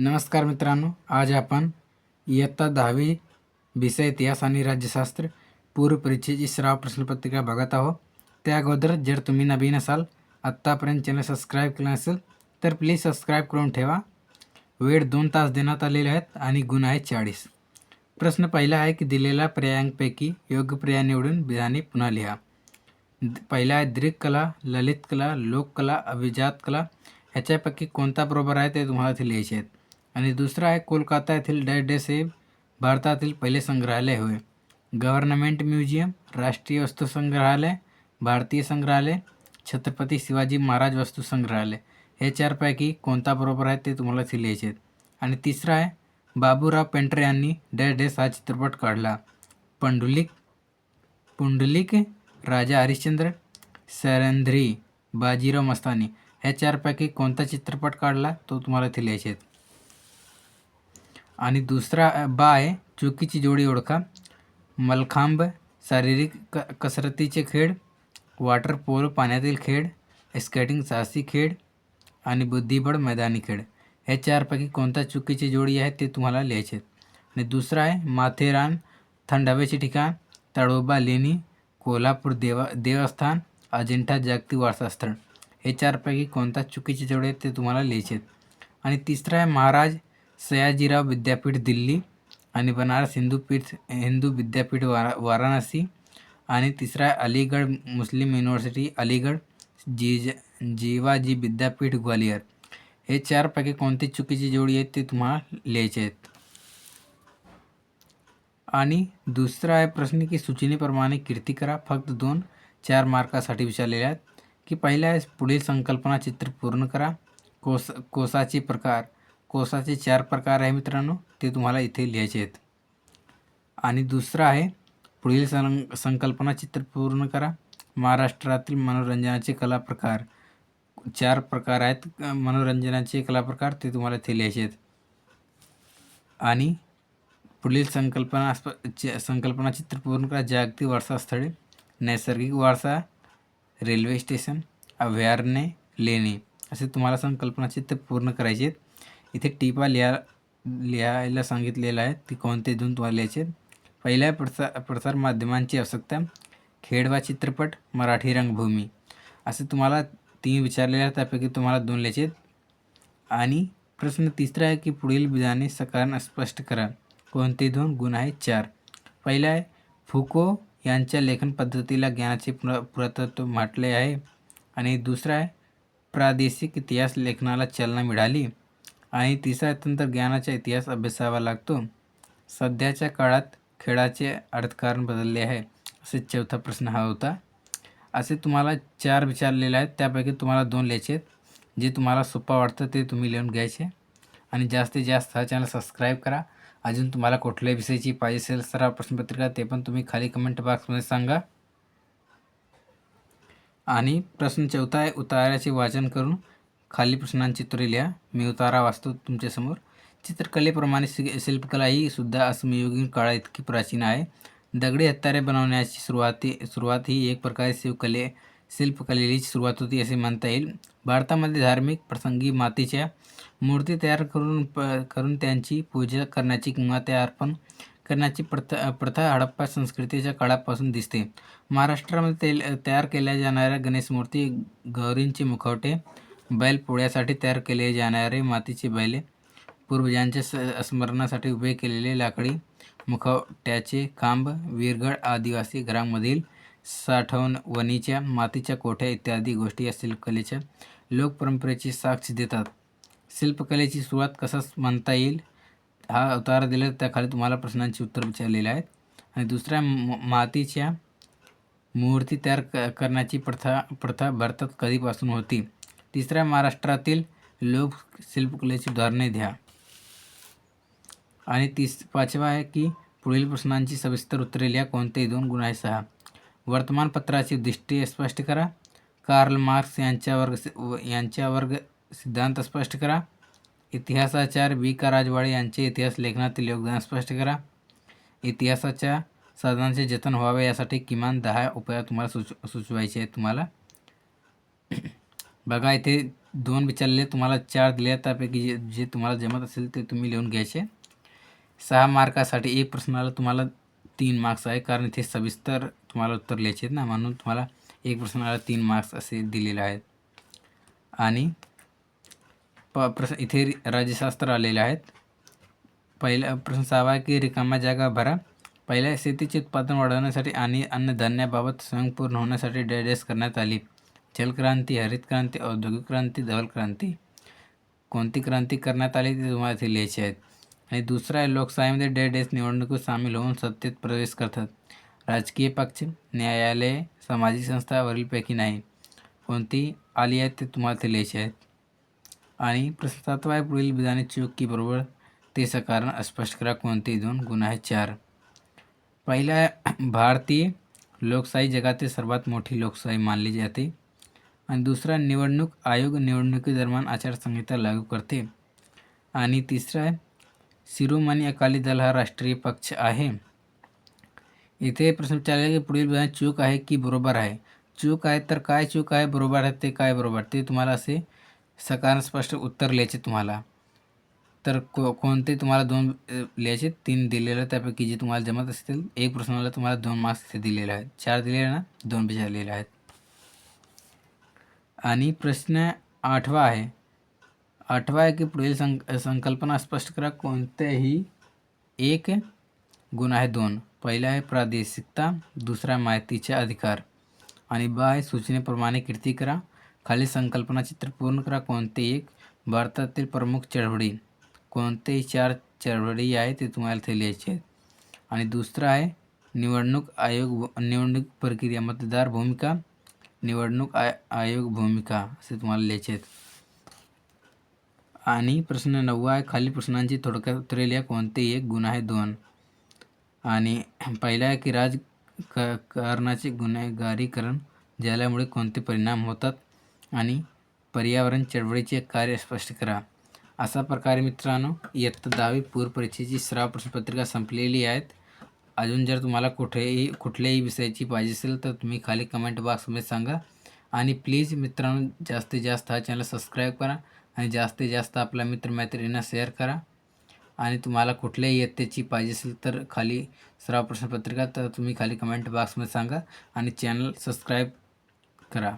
नमस्कार मित्रांनो आज आपण इयत्ता दहावी विषय इतिहास आणि राज्यशास्त्र पूर्व परीक्षेची सराव प्रश्नपत्रिका बघत आहो त्या अगोदर जर तुम्ही नवीन असाल आत्तापर्यंत चॅनल सबस्क्राईब केलं नसेल तर प्लीज सबस्क्राईब करून ठेवा. वेळ दोन तास देण्यात आलेले आहेत आणि गुण आहे चाळीस. प्रश्न पहिला आहे की दिलेल्या पर्यायांपैकी योग्य पर्याय निवडून विधाने पुन्हा लिहा. द- पहिला आहे दीर्घ कला ललित कला लोककला अभिजात कला ह्याच्यापैकी कोणता बरोबर आहे ते तुम्हाला इथे लिहायचे आहेत. आणि दुसरा आहे कोलकाता येथील डॅश डॅश हे भारतातील पहिले संग्रहालय होय. गव्हर्नमेंट म्युझियम राष्ट्रीय वस्तू संग्रहालय भारतीय संग्रहालय छत्रपती शिवाजी महाराज वस्तू संग्रहालय. हे चारपैकी कोणता बरोबर आहे ते तुम्हाला इथे लिहायचे आहेत. आणि तिसरा आहे बाबूराव पेंटर यांनी डॅश डॅश हा चित्रपट काढला. पंडुलिक पुंडलिक राजा हरिश्चंद्र सरंध्री बाजीराव मस्तानी. ह्या चारपैकी कोणता चित्रपट काढला तो तुम्हाला इथे लिहायचे आहेत. आणि दुसरा बा आहे चुकीची जोडी ओळखा. मलखांब शारीरिक क कसरतीचे खेळ वॉटर पोलो पाण्यातील खेळ स्केटिंग साहसी खेळ आणि बुद्धिबळ मैदानी खेळ. हे चारपैकी कोणता चुकीची जोडी आहे ते तुम्हाला लिहायचे आणि दुसरा आहे माथेरान थंड हवेचे ठिकाण तळोबा लेणी कोल्हापूर देवा देवस्थान अजिंठा जागतिक वारसास्थळ. हे चारपैकी कोणता चुकीची जोडी आहे ते तुम्हाला लिहायचे आहेत. आणि तिसरा आहे महाराज सयाजीराव विद्यापीठ दिल्ली आणि बनारस हिंदू पीठ हिंदू विद्यापीठ वारा वाराणसी आणि तिसरा आहे अलीगड मुस्लिम युनिव्हर्सिटी अलीगड जी जीवाजी विद्यापीठ ग्वालियर. हे चारपैकी कोणती चुकीची जोडी आहेत ते तुम्हाला लिहायचे आहेत. आणि दुसरा आहे प्रश्न की सूचनेप्रमाणे कीर्ती करा. फक्त दोन चार मार्कासाठी विचारलेले आहेत. की पहिला आहे पुढील संकल्पना चित्र पूर्ण करा. कोस कोसाचे प्रकार. कोसाचे चार प्रकार आहे मित्रांनो ते तुम्हाला इथे लिहायचे आहेत. आणि दुसरं आहे पुढील सं संकल्पना चित्र पूर्ण करा. महाराष्ट्रातील मनोरंजनाचे कला प्रकार चार प्रकार आहेत मनोरंजनाचे कला प्रकार ते तुम्हाला इथे लिहायचे आहेत. आणि पुढील संकल्पना संकल्पना चित्र पूर्ण करा. जागतिक वारसा स्थळे. नैसर्गिक वारसा. Railway station. अभयारण्ये. लेणी. असे तुम्हाला संकल्पना चित्र पूर्ण करायचे आहेत. इथे टिपा लिहा लिहायला सांगितलेलं आहे. ती कोणते? दोन तुम्हाला लिहायचे पहिल्या प्रसार प्रसार माध्यमांची आवश्यकता खेळ वा चित्रपट मराठी रंगभूमी. असे तुम्हाला तीन विचारलेले आहेत. त्यापैकी तुम्हाला दोन लिहायचे आणि प्रश्न तिसरा आहे की पुढील विधाने सकारण स्पष्ट करा. कोणते दोन? गुण आहेत चार. पहिला आहे फुको यांच्या लेखन पद्धतीला ज्ञानाचे पुरा पुरातत्व म्हटले आहे. आणि दुसरा आहे प्रादेशिक इतिहास लेखनाला चालना मिळाली. आणि तिसरा आहे तंत्रज्ञानाचा इतिहास अभ्यासावा लागतो. सध्याच्या काळात खेळाचे अर्थकारण बदलले आहे असे चौथा प्रश्न हा होता. असे तुम्हाला चार विचारलेले आहेत त्यापैकी तुम्हाला दोन लिहायचे आहेत. जे तुम्हाला सोपा वाटतं ते तुम्ही लिहून घ्यायचे. आणि जास्तीत जास्त हा चॅनल सबस्क्राईब करा. अजून तुम्हाला कुठल्याही विषयाची पाहिजे असेल सराव प्रश्नपत्रिका ते पण तुम्ही खाली कमेंट बॉक्समध्ये सांगा. आणि प्रश्न चौथा आहे उताराचे वाचन करून खाली प्रश्नांची उत्तरे लिहा. मी उतारा वाचतो तुमच्यासमोर. चित्रकलेप्रमाणे शि शिल्पकला ही सुद्धा अस्मयुगीन काळा इतकी प्राचीन आहे. दगडी हत्यारे बनवण्याची सुरुवाती सुरुवात ही एक प्रकारे शिवकले शिल्पकलेची सुरुवात होती असे म्हणता येईल. भारतामध्ये धार्मिक प्रसंगी मातीच्या मूर्ती तयार करून प करून त्यांची पूजा करण्याची किंवा त्या अर्पण करण्याची प्रथा प्रथा हडप्पा संस्कृतीच्या काळापासून दिसते. महाराष्ट्रामध्ये तेल तयार केल्या जाणाऱ्या गणेश मूर्ती गौरींचे मुखवटे बैल पोळ्यासाठी तयार केले जाणारे मातीचे बैले पूर्वजांच्या स स्मरणासाठी उभे केलेले लाकडी मुखवट्याचे खांब वीरगड आदिवासी घरांमधील साठवणवणीच्या मातीच्या कोठ्या इत्यादी गोष्टी या शिल्पकलेच्या लोकपरंपरेची साक्ष देतात. शिल्पकलेची सुरुवात कसं म्हणता येईल? हा अवतार दिला त्याखाली तुम्हाला प्रश्नांची उत्तर विचारलेले आहेत. आणि दुसऱ्या म- मातीच्या मूर्ती तयार क करण्याची प्रथा प्रथा भारतात कधीपासून होती? तिसऱ्या महाराष्ट्रातील लोक शिल्पकलेची उदाहरणे द्या. आणि तीस पाचवा आहे की पुढील प्रश्नांची सविस्तर उत्तरे लिहा. कोणतेही दोन गुण आहे सहा. वर्तमानपत्राची उद्दिष्टे स्पष्ट करा. कार्ल मार्क्स यांच्या वर्ग सि- यांच्या वर्ग सिद्धांत स्पष्ट करा. इतिहासाचार बी का राजवाडे यांचे इतिहास लेखनातील योगदान स्पष्ट करा. इतिहासाच्या साधनांचे जतन व्हावे यासाठी किमान दहा उपाय तुम्हाला सुच सुचवायचे आहेत तुम्हाला. बघा इथे दोन विचारले तुम्हाला चार दिले. त्यापैकी जे जे तुम्हाला जमत असेल ते तुम्ही लिहून घ्यायचे. सहा मार्कासाठी एक प्रश्नाला तुम्हाला तीन मार्क्स आहे. कारण इथे सविस्तर तुम्हाला उत्तर लिहायचे आहेत ना. म्हणून तुम्हाला एक प्रश्नाला तीन मार्क्स असे दिलेले आहेत. आणि प प्रश्न इथे राज्यशास्त्र आलेले आहेत. पहिला प्रश्न सहावा की रिकाम्या जागा भरा. पहिल्या शेतीचे उत्पादन वाढवण्यासाठी आणि अन्नधान्याबाबत स्वयंपूर्ण होण्यासाठी डॅडेस करण्यात आली. जलक्रांती हरित क्रांती औद्योगिक क्रांती धवल क्रांती. कोणती क्रांती करण्यात आली ते तुम्हाला इथे लिहायचे आहेत आणि दुसरा आहे लोकशाहीमध्ये डॅडेस निवडणुकीत सामील होऊन सत्तेत प्रवेश करतात. राजकीय पक्ष न्यायालय सामाजिक संस्था वरीलपैकी नाही. कोणती आली आहेत ते तुम्हाला ते लिहायचे आहेत आणि प्रश्न आहे पुढील विधाने चूक की बरोबर ते सकारण स्पष्ट करा. कोणते? दोन गुण आहे चार. पहिला आहे भारतीय लोकशाही जगातील सर्वात मोठी लोकशाही मानली जाते. आणि दुसरा निवडणूक आयोग निवडणुकीदरम्यान आचारसंहिता लागू करते. आणि तिसरा आहे शिरोमणी अकाली दल हा राष्ट्रीय पक्ष आहे. इथे प्रश्न विचारले की पुढील चूक आहे की बरोबर आहे? चूक आहे तर काय चूक आहे? बरोबर आहे ते काय बरोबर? ते तुम्हाला असे सकारात्मक स्पष्ट उत्तर लिहायचे तुम्हाला. तर को कोणते तुम्हाला दोन लिहायचे? तीन दिलेले त्यापैकी जे तुम्हाला जमत असतील एक प्रश्नाला तुम्हाला दोन मार्क्स दिलेले आहेत. चार दिलेले ना? दोन विचारलेले आहेत. आणि प्रश्न आठवा आहे. आठवा आहे की पुढील संक संकल्पना स्पष्ट करा. कोणतेही एक गुण आहे दोन. पहिला आहे प्रादेशिकता दुसरा आहे माहितीचे अधिकार. आणि ब आहे सूचनेप्रमाणे कृती करा. खाली संकल्पना चित्र पूर्ण करा. कोणते एक? भारतातील प्रमुख चळवळी. कोणतेही चार चळवळी आहे ते तुम्हाला ते लिहायचे आहेत. आणि दुसरं आहे निवडणूक आयोग निवडणूक प्रक्रिया. मतदार भूमिका निवडणूक आय आयोग भूमिका असे तुम्हाला लिहायचे आहेत. आणि प्रश्न नववा आहे खाली प्रश्नांची थोडक्यात उत्तरे लिहा कोणते एक गुण आहे दोन. आणि पहिला आहे की राज कारणाचे गुन्हेगारीकरण झाल्यामुळे कोणते परिणाम होतात? आणि पर्यावरण चळवळीचे कार्य स्पष्ट करा. अशा प्रकारे मित्रांनो इयत्ता दहावी पूर्वपरीक्षेची सराव प्रश्नपत्रिका संपलेली आहेत. अजून जर तुम्हाला कुठेही कुठल्याही विषयाची पाहिजे असेल तर तुम्ही खाली कमेंट बॉक्समध्ये सांगा. आणि प्लीज मित्रांनो जास्तीत जास्त हा चॅनल सबस्क्राईब करा आणि जास्तीत जास्त आपल्या मित्रमैत्रिणींना शेअर करा. आणि तुम्हाला कुठल्याही इयत्तेची पाहिजे असेल तर खाली सराव प्रश्नपत्रिका तर तुम्ही खाली कमेंट बॉक्समध्ये सांगा आणि चॅनल सबस्क्राईब करा.